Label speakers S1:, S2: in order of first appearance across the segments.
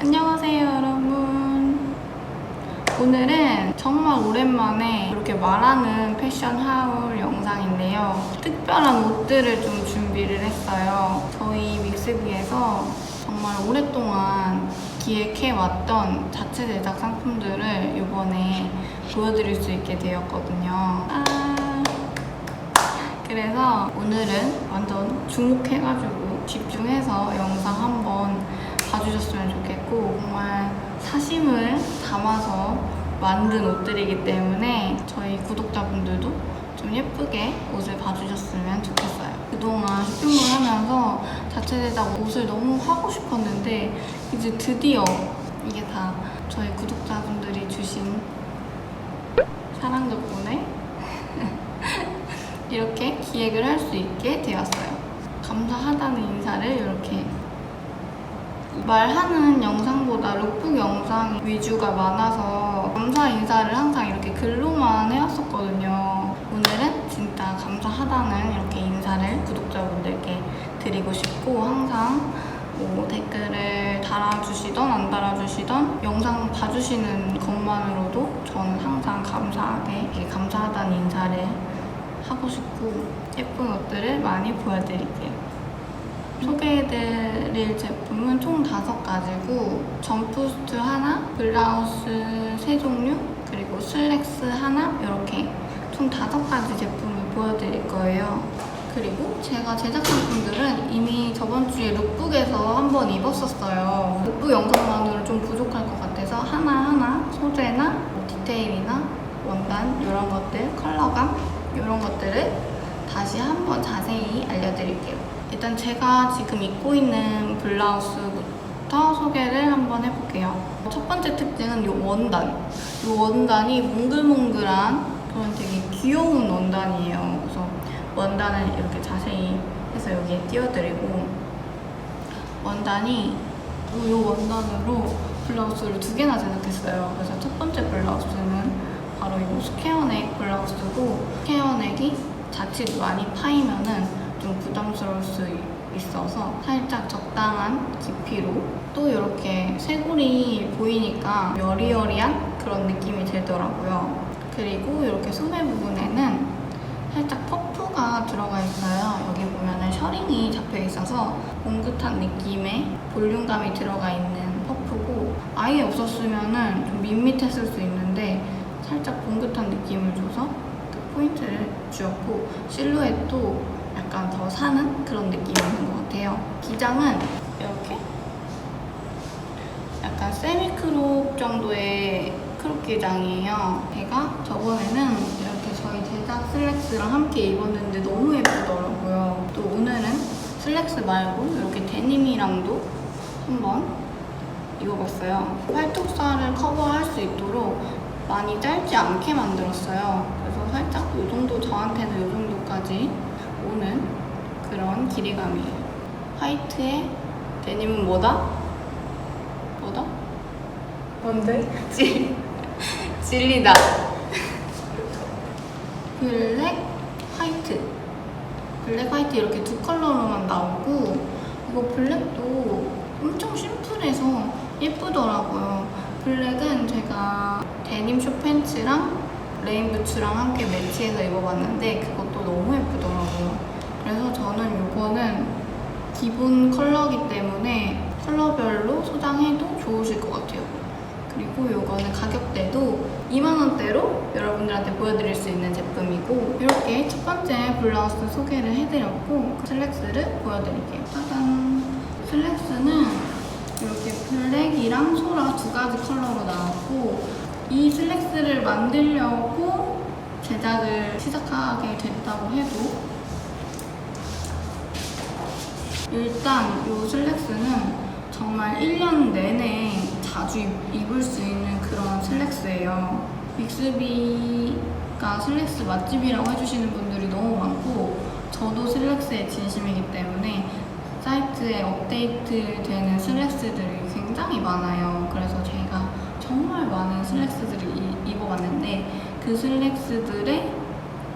S1: 안녕하세요 여러분. 오늘은 정말 오랜만에 이렇게 말하는 패션 하울 영상인데요. 특별한 옷들을 좀 준비를 했어요. 저희 믹스비에서 정말 오랫동안 기획해왔던 자체 제작 상품들을 이번에 보여드릴 수 있게 되었거든요 아, 그래서 오늘은 완전 주목해가지고 집중해서 영상 한번 봐주셨으면 좋겠고 정말 사심을 담아서 만든 옷들이기 때문에 저희 구독자분들도 좀 예쁘게 옷을 봐주셨으면 좋겠어요. 그동안 쇼핑몰 하면서 자체 제작 옷을 너무 하고 싶었는데 이제 드디어 이게 다 저희 구독자분들이 주신 사랑 덕분에 이렇게 기획을 할 수 있게 되었어요. 감사하다는 인사를 이렇게 말하는 영상보다 룩북 영상 위주가 많아서 감사 인사를 항상 이렇게 글로만 해왔었거든요. 오늘은 진짜 감사하다는 이렇게 인사를 구독자분들께 드리고 싶고 항상 뭐 댓글을 달아주시던 안 달아주시던 영상 봐주시는 것만으로도 저는 항상 감사하게 감사하다는 인사를 하고 싶고 예쁜 옷들을 많이 보여드릴게요. 소개해드릴 제품은 총 다섯 가지고 점프스트 하나, 블라우스 세 종류, 그리고 슬랙스 하나 이렇게 총 다섯 가지 제품을 보여드릴 거예요. 그리고 제가 제작 상품들은 이미 저번 주에 룩북에서 한번 입었었어요. 룩북 영상만으로 좀 부족할 것 같아서 하나하나 소재나 뭐 디테일이나 원단 이런 것들, 컬러감 이런 것들을 다시 한번 자세히 알려드릴게요. 일단 제가 지금 입고 있는 블라우스부터 소개를 한번 해볼게요. 첫 번째 특징은 이 원단. 이 원단이 몽글몽글한 그런 되게 귀여운 원단이에요. 원단을 이렇게 자세히 해서 여기에 띄워드리고 원단이 이 원단으로 블라우스를 두 개나 제작했어요. 그래서 첫 번째 블라우스는 바로 이 스퀘어넥 블라우스고 스퀘어넥이 자칫 많이 파이면은 좀 부담스러울 수 있어서 살짝 적당한 깊이로 또 이렇게 쇄골이 보이니까 여리여리한 그런 느낌이 들더라고요. 그리고 이렇게 소매 부분에는 살짝 퍼프가 들어가 있어요. 여기 보면은 셔링이 잡혀 있어서 옹긋한 느낌의 볼륨감이 들어가 있는 퍼프고 아예 없었으면은 좀 밋밋했을 수 있는데 살짝 봉긋한 느낌을 줘서 그 포인트를 주었고 실루엣도 약간 더 사는 그런 느낌이 있는 것 같아요. 기장은 이렇게 약간 세미크롭 정도의 크롭 기장이에요. 제가 저번에는 저희 제작 슬랙스랑 함께 입었는데 너무 예쁘더라고요. 또 오늘은 슬랙스 말고 이렇게 데님이랑도 한번 입어봤어요. 팔뚝살을 커버할 수 있도록 많이 짧지 않게 만들었어요. 그래서 살짝 이 정도 저한테는 이 정도까지 오는 그런 길이감이에요. 화이트에 데님은 뭐다? 뭐다? 뭔데? 질, 진리다. 블랙, 화이트. 블랙, 화이트 이렇게 두 컬러로만 나오고 이거 블랙도 엄청 심플해서 예쁘더라고요. 블랙은 제가 데님 숏팬츠랑 레인부츠랑 함께 매치해서 입어봤는데 그것도 너무 예쁘더라고요. 그래서 저는 이거는 기본 컬러기 때문에 컬러별로 소장해도 좋으실 것 같아요. 그리고 이거는 가격대도 2만원대로 여러분들한테 보여드릴 수 있는 제품이고 이렇게 첫 번째 블라우스 소개를 해드렸고 슬랙스를 보여드릴게요. 짜잔! 슬랙스는 이렇게 블랙이랑 소라 두 가지 컬러로 나왔고 이 슬랙스를 만들려고 제작을 시작하게 됐다고 해도 일단 이 슬랙스는 정말 1년 내내 자주 입- 입을 수 있는 그런 슬랙스예요. 믹스비가 슬랙스 맛집이라고 해주시는 분들이 너무 많고 저도 슬랙스에 진심이기 때문에 사이트에 업데이트 되는 슬랙스들이 굉장히 많아요. 그래서 제가 정말 많은 슬랙스들을 이- 입어봤는데 그 슬랙스들의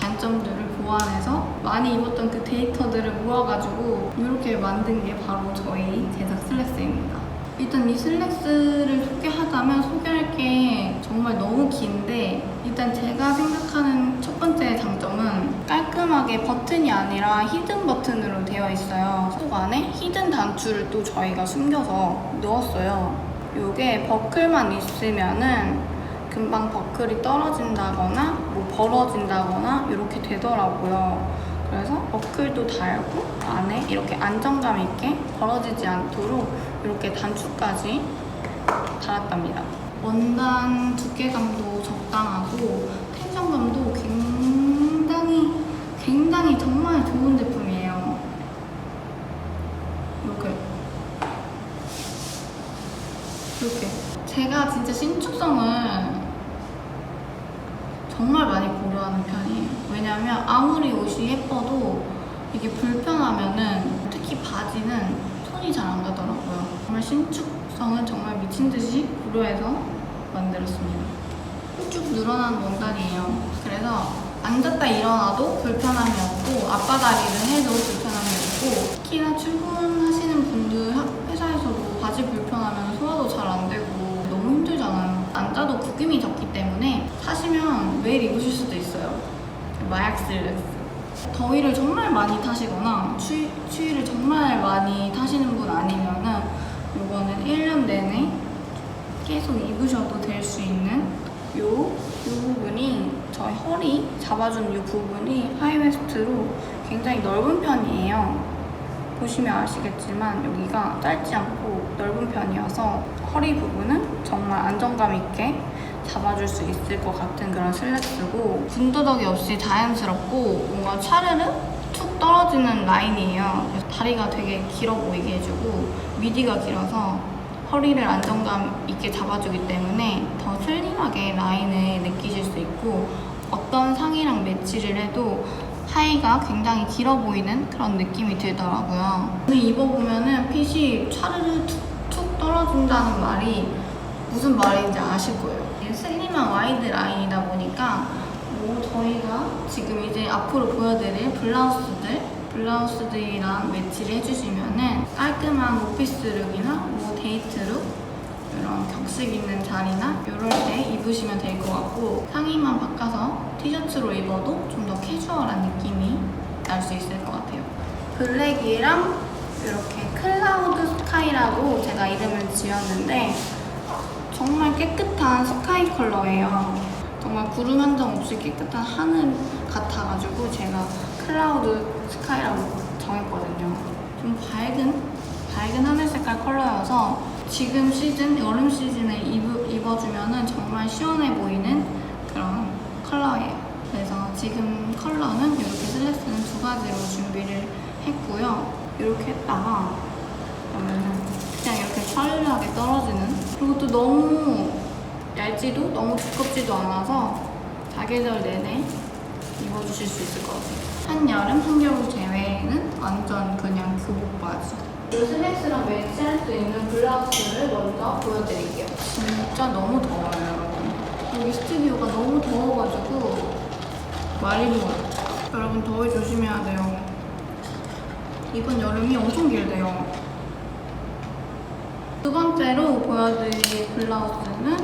S1: 단점들을 보완해서 많이 입었던 그 데이터들을 모아가지고 이렇게 만든 게 바로 저희 제작 슬랙스입니다. 일단 이 슬랙스를 소개하자면 소개할 게 정말 너무 긴데 일단 제가 생각하는 첫 번째 장점은 깔끔하게 버튼이 아니라 히든 버튼으로 되어 있어요. 속 안에 히든 단추를 또 저희가 숨겨서 넣었어요. 이게 버클만 있으면은 금방 버클이 떨어진다거나 뭐 벌어진다거나 이렇게 되더라고요. 그래서 버클도 달고 안에 이렇게 안정감 있게 벌어지지 않도록 이렇게 단추까지 달았답니다. 원단 두께감도 적당하고 텐션감도 굉장히 굉장히 정말 좋은 제품이에요. 이렇게 이렇게 제가 진짜 신축성을 고려하는 편이에요. 왜냐면 아무리 옷이 예뻐도 이게 불편하면은 특히 바지는 손이 잘 안 가더라고요. 정말 신축성은 정말 미친 듯이 고려해서 만들었습니다. 쭉 늘어난 원단이에요. 그래서 앉았다 일어나도 불편함이 없고 앞바다리를 해도 불편함이 없고 특히나 출근하시는 분들 학- 회사에서도 바지 불편하면 소화도 잘 안 되고 너무 힘들잖아요. 앉아도 구김이 적기 때문에 사시면 매일 입으실 수도 있어요. 마약 슬랙스. 더위를 정말 많이 타시거나 추위, 추위를 정말 많이 타시는 분 아니면은 이거는 1년 내내 계속 입으셔도 될 수 있는 요, 요 부분이 저희 허리 잡아주는 요 부분이 하이웨스트로 굉장히 넓은 편이에요. 보시면 아시겠지만 여기가 짧지 않고 넓은 편이어서 허리 부분은 정말 안정감 있게 잡아줄 수 있을 것 같은 그런 슬랙스고 군더더기 없이 자연스럽고 뭔가 차르르 툭 떨어지는 라인이에요. 다리가 되게 길어 보이게 해주고 미디가 길어서 허리를 안정감 있게 잡아주기 때문에 더 슬림하게 라인을 느끼실 수 있고 어떤 상의랑 매치를 해도 하의가 굉장히 길어 보이는 그런 느낌이 들더라고요. 근데 입어보면은 핏이 차르르 툭 툭 떨어진다는 말이 무슨 말인지 아실 거예요. 이게 슬림한 와이드 라인이다 보니까 뭐 저희가 지금 이제 앞으로 보여드릴 블라우스들 블라우스들이랑 매치를 해주시면은 깔끔한 오피스 룩이나 뭐 데이트 룩 이런 격식 있는 자리나 이럴 때 입으시면 될 것 같고 상의만 바꿔서 티셔츠로 입어도 좀 더 캐주얼한 느낌이 날 수 있을 것 같아요. 블랙이랑 이렇게 클라우드 스카이라고 제가 이름을 지었는데 정말 깨끗한 스카이 컬러예요. 정말 구름 한 점 없이 깨끗한 하늘 같아가지고 제가 클라우드 스카이라고 정했거든요. 좀 밝은 밝은 하늘 색깔 컬러여서 지금 시즌 여름 시즌에 입, 입어주면은 정말 시원해 보이는 그런 컬러예요. 그래서 지금 컬러는 이렇게 슬랙스는 두 가지로 준비를 했고요. 이렇게 했다가 그러면은 그냥 이렇게 샤르르하게 떨어지는 그리고 또 너무 얇지도 너무 두껍지도 않아서 사계절 내내 입어주실 수 있을 것 같아요. 한여름, 한겨울 제외는 완전 그냥 교복 바지. 이 슬랙스랑 매치할 수 있는 블라우스를 먼저 보여드릴게요. 진짜 너무 더워요, 여러분. 여기 스튜디오가 너무 더워가지고 말이 뭐예요. 여러분 더위 조심해야 돼요. 이번 여름이 엄청 길대요. 두 번째로 보여드릴 블라우스는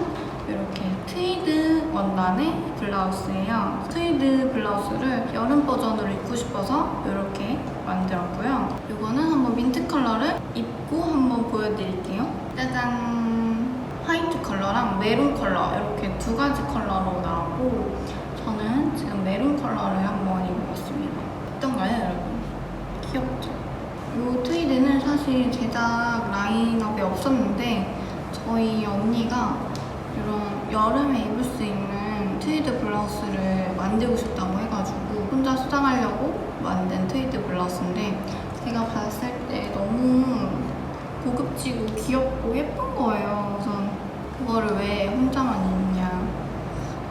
S1: 이렇게 트위드 원단의 블라우스예요. 트위드 블라우스를 여름 버전으로 입고 싶어서 이렇게 만들었고요. 이거는 한번 민트 컬러를 입고 한번 보여드릴게요. 짜잔! 화이트 컬러랑 메론 컬러 이렇게 두 가지 컬러로 나왔고 저는 지금 메론 컬러를 한번 입어봤습니다. 어떤가요, 여러분? 귀엽죠? 이 트위드는 사실 제작 라인업에 없었는데 저희 언니가 이런 여름에 입을 수 있는 트위드 블라우스를 만들고 싶다고 해가지고 혼자 수정하려고 만든 트위드 블라우스인데 제가 봤을 때 너무 고급지고 귀엽고 예쁜 거예요. 그래서 그거를 왜 혼자만 입냐.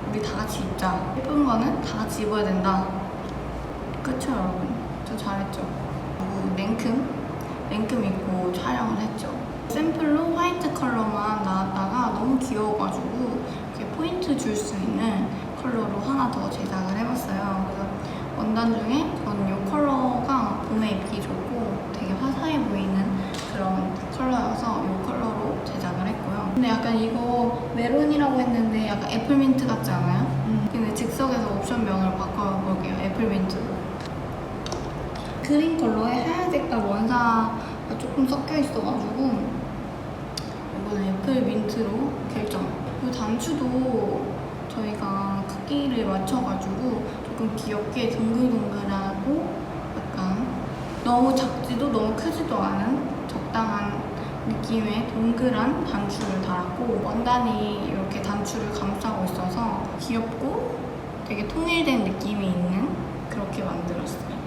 S1: 우리 다 같이 입자. 예쁜 거는 다 같이 입어야 된다. 그쵸 여러분? 저 잘했죠? 냉큼? 냉큼 입고 촬영을 했죠. 샘플로 화이트 컬러만 나왔다가 너무 귀여워가지고 이렇게 포인트 줄 수 있는 컬러로 하나 더 제작을 해봤어요. 그래서 원단 중에 저는 이 컬러가 봄에 입기 좋고 되게 화사해 보이는 그런 컬러여서 이 컬러로 제작을 했고요. 근데 약간 이거 메론이라고 했는데 약간 애플민트 같지 않아요? 근데 즉석에서 옵션명을 바꿔볼게요. 애플민트 로. 그린 컬러에 하얀 색깔 원사가 조금 섞여 있어가지고 이번에 애플 민트로 결정. 이 단추도 저희가 크기를 맞춰가지고 조금 귀엽게 동글동글하고 약간 너무 작지도 너무 크지도 않은 적당한 느낌의 동글한 단추를 달았고 원단이 이렇게 단추를 감싸고 있어서 귀엽고 되게 통일된 느낌이 있는 그렇게 만들었어요.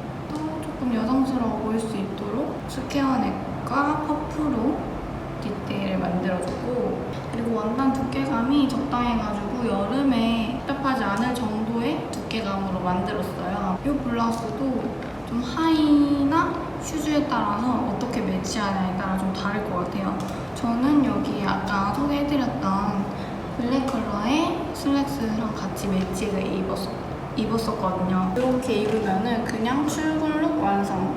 S1: 또 조금 여성스러워 보일 수 있도록 스퀘어넥과 퍼프로 디테일을 만들어주고 그리고 원단 두께감이 적당해가지고 여름에 답답하지 않을 정도의 두께감으로 만들었어요. 이 블라우스도 좀 하의나 슈즈에 따라서 어떻게 매치하냐에 따라 좀 다를 것 같아요. 저는 여기 아까 소개해드렸던 블랙 컬러의 슬랙스랑 같이 매치를 입었, 입었었거든요. 이렇게 입으면은 그냥 출근룩 완성.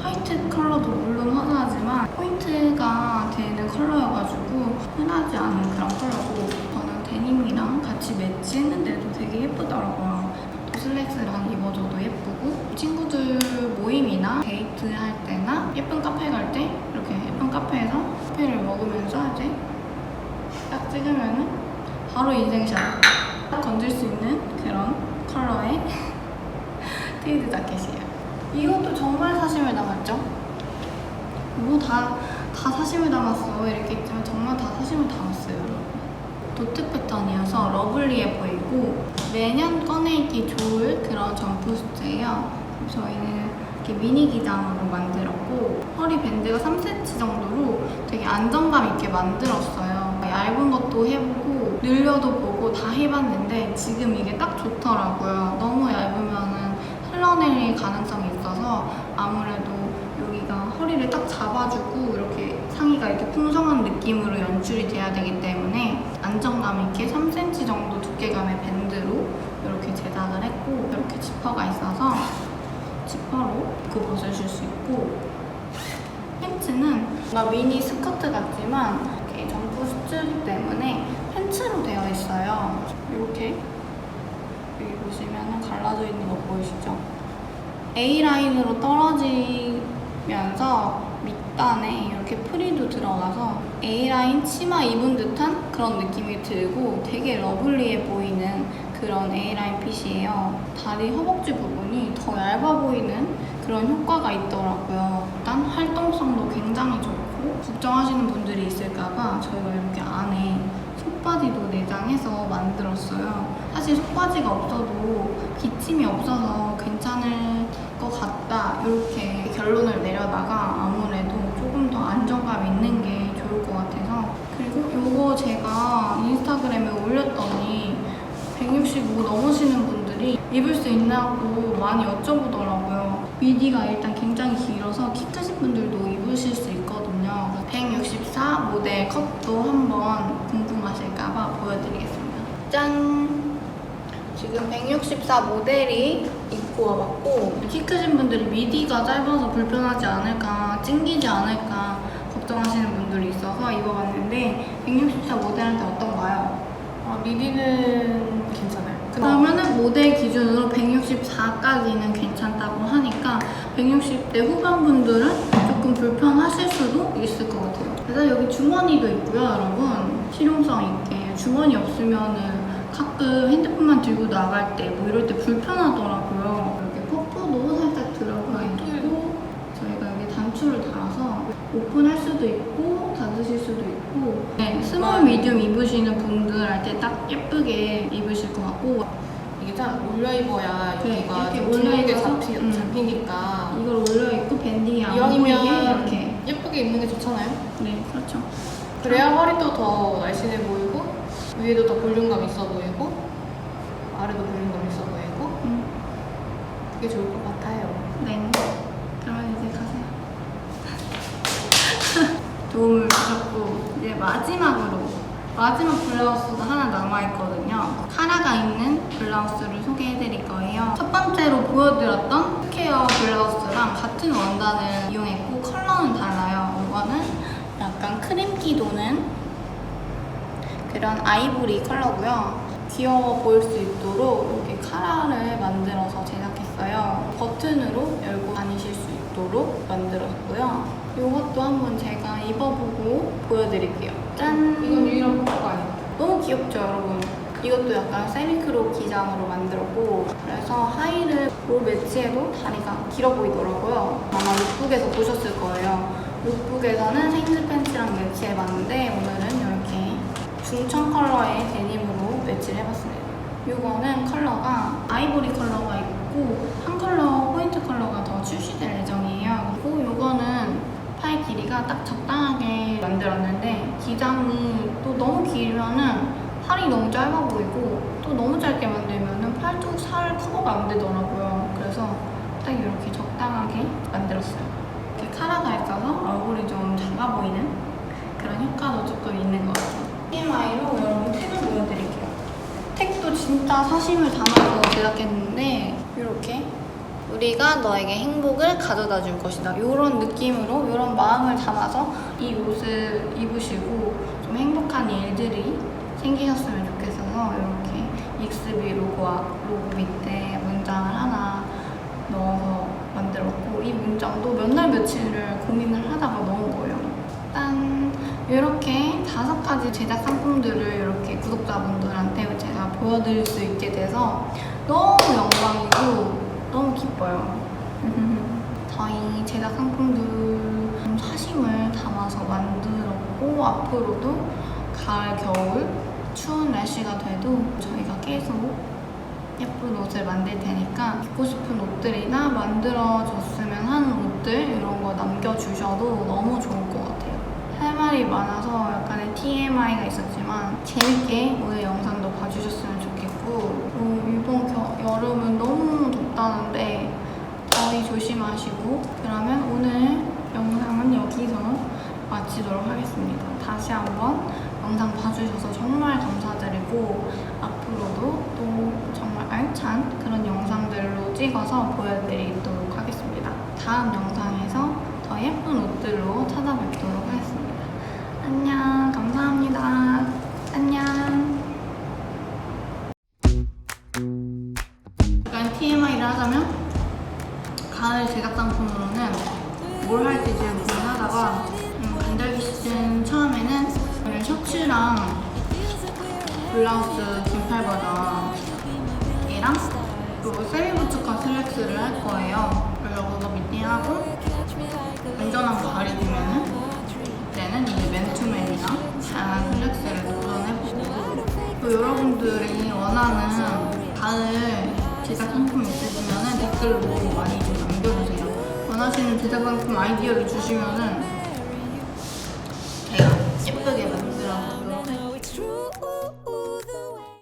S1: 화이트 컬러도 물론 화사하지만 포인트가 되는 컬러여가지고 흔하지 않은 그런 컬러고 저는 데님이랑 같이 매치했는데도 되게 예쁘더라고요. 또 슬랙스랑 입어줘도 예쁘고 친구들 모임이나 데이트할 때나 예쁜 카페 갈 때 이렇게 예쁜 카페에서 커피를 먹으면서 이제 딱 찍으면은 바로 인생샷 딱 건질 수 있는 그런 컬러의 트위드 자켓이에요. 이것도 정말 사심을 담았죠? 뭐 다, 다 사심을 담았어. 이렇게 있지만 정말 다 사심을 담았어요, 여러분. 도트 패턴이어서 러블리해 보이고 매년 꺼내입기 좋을 그런 점프스트예요. 저희는 이렇게 미니 기장으로 만들었고 허리 밴드가 3cm 정도로 되게 안정감 있게 만들었어요. 얇은 것도 해보고 늘려도 보고 다 해봤는데 지금 이게 딱 좋더라고요. 너무 얇으면은 흘러내릴 가능성이 있어서 아무래도 여기가 허리를 딱 잡아주고 이렇게 상의가 이렇게 풍성한 느낌으로 연출이 돼야 되기 때문에 안정감 있게 3cm 정도 두께감의 밴드로 이렇게 제작을 했고 이렇게 지퍼가 있어서 지퍼로 그 벗으실 수 있고 팬츠는 뭔가 미니 스커트 같지만 이렇게 점프 수트이기 때문에 팬츠로 되어 있어요. 이렇게 여기 보시면 갈라져 있는 거 보이시죠? A라인으로 떨어지면서 밑단에 이렇게 프리도 들어가서 A라인 치마 입은 듯한 그런 느낌이 들고 되게 러블리해 보이는 그런 A라인 핏이에요. 다리 허벅지 부분이 더 얇아 보이는 그런 효과가 있더라고요. 일단 활동성도 굉장히 좋고 걱정하시는 분들이 있을까봐 저희가 이렇게 안에 속바지도 내장해서 만들었어요. 사실 속바지가 없어도 기침이 없어서 괜찮을 것 같다 이렇게 결론을 내려다가 아무래도 조금 더 안정감 있는 게 좋을 것 같아서 그리고 이거 제가 인스타그램에 올렸더니 165 넘으시는 분들이 입을 수 있냐고 많이 여쭤보더라고요. 미디가 일단 굉장히 길어서 키 크신 분들도 입으실 수 있거든요. 164 모델 컷도 한번 궁금하실까봐 보여드리겠습니다. 짠! 지금 164 모델이 입고 와봤고 키 크신 분들이 미디가 짧아서 불편하지 않을까 찡기지 않을까 걱정하시는 분들이 있어서 입어봤는데 164 모델한테 어떤가요?
S2: 아, 미디는 괜찮아요.
S1: 그러면은 모델 기준으로 164까지는 괜찮다고 하니까 160대 후반 분들은 조금 불편하실 수도 있을 것 같아요. 그래서 여기 주머니도 있고요, 여러분. 실용성 있게 주머니 없으면은 가끔 핸드폰만 들고 나갈 때 뭐 이럴 때 불편하더라고요. 이렇게 퍼프도 살짝 들어가 있고 저희가 여기 단추를 달아서 오픈할 수도 있고 닫으실 수도 있고 네, 스몰 미디움 입으시는 분들한테 딱 예쁘게 입으실 것 같고
S2: 이게 딱 올려 입어야
S1: 네,
S2: 여기가
S1: 이렇게
S2: 좀
S1: 올려 입어서,
S2: 잡히,
S1: 음.
S2: 잡히니까
S1: 이걸 올려 입고 밴딩이 안 보이게 이렇게
S2: 예쁘게 입는 게 좋잖아요.
S1: 네 그렇죠
S2: 그래야 허리도 더 날씬해 보이고 위에도 더 볼륨감 있어 보이고 아래도 볼륨감 있어 보이고
S1: 음,
S2: 그게 좋을 것 같아요.
S1: 네 그러면 이제 가세요 도움을 주셨고 마지막으로 마지막 블라우스가 하나 남아있거든요. 카라가 있는 블라우스를 소개해드릴 거예요. 첫 번째로 보여드렸던 스퀘어 블라우스랑 같은 원단을 이용했고 컬러는 달라요. 이거는 약간 크림기 도는 그런 아이보리 컬러고요. 귀여워 보일 수 있도록 이렇게 카라를 만들어서 제작했어요. 버튼으로 열고 다니실 수 있도록 만들었고요. 이것도 한번 제가 입어보고 보여드릴게요. 짠!
S2: 이건 유일한 포토가 아니다.
S1: 너무 귀엽죠, 여러분? 이것도 약간 세미크로 기장으로 만들었고 그래서 하의를 볼 매치해도 다리가 길어 보이더라고요. 아마 룩북에서 보셨을 거예요. 룩북에서는 생즈 팬츠랑 매치해봤는데 오늘은 이렇게 중청 컬러의 데님으로 매치를 해봤습니다. 이거는 컬러가 아이보리 컬러가 있고 한 컬러 포인트 컬러가 더 출시될 예정이에요. 그리고 이거는 팔 길이가 딱 적당하게 만들었는데 기장이 또 너무 길면은 팔이 너무 짧아 보이고 또 너무 짧게 만들면은 팔뚝 살 커버가 안 되더라고요. 그래서 딱 이렇게 적당하게 만들었어요. 이렇게 카라가 있어서 얼굴이 좀 작아 보이는 그런 효과도 조금 있는 것 같아요. TMI로 여러분 택을 보여드릴게요. 택도 진짜 사심을 담아서 제작했는데 이렇게 우리가 너에게 행복을 가져다 줄 것이다. 이런 느낌으로 이런 마음을 담아서 이 옷을 입으시고 좀 행복한 일들이 생기셨으면 좋겠어서 이렇게 익스비 로고, 로고 밑에 문장을 하나 문장도 몇 날 며칠을 고민을 하다가 넣은 거예요. 짠! 이렇게 다섯 가지 제작 상품들을 이렇게 구독자분들한테 제가 보여드릴 수 있게 돼서 너무 영광이고 너무 기뻐요. 저희 제작 상품들 좀 사심을 담아서 만들었고 앞으로도 가을, 겨울 추운 날씨가 돼도 저희가 계속 예쁜 옷을 만들 테니까 입고 싶은 옷들이나 만들어줬 하는 옷들 이런 거 남겨주셔도 너무 좋을 것 같아요. 할 말이 많아서 약간의 TMI가 있었지만 재밌게 오늘 영상도 봐주셨으면 좋겠고 어, 이번 겨, 여름은 너무 덥다는데 더위 조심하시고 그러면 오늘 영상은 여기서 마치도록 하겠습니다. 다시 한번 영상 봐주셔서 정말 감사드리고 앞으로도 또 정말 알찬 그런 영상들로 찍어서 보여드리도록 다. 다음 영상에서 더 예쁜 옷들로 찾아뵙도록 하겠습니다. 안녕, 감사합니다. 안녕. 약간 TMI를 하자면 가을 제작 상품으로는 뭘 할지 지금 고민하다가 음, 간절기 시즌 처음에는 오늘 셔츠랑 블라우스 긴팔 버전이랑 그리고 세미부츠컷 슬랙스를 할 거예요. 그거 미팅하고 운전한 거 가리키면은 그때는 이제 맨투맨이나 다양한 슬랙스를 도전해보고 또 여러분들이 원하는 가을 제작 상품 있으시면은 댓글로 많이 좀 남겨주세요. 원하시는 제작 상품 아이디어를 주시면은 제가 예쁘게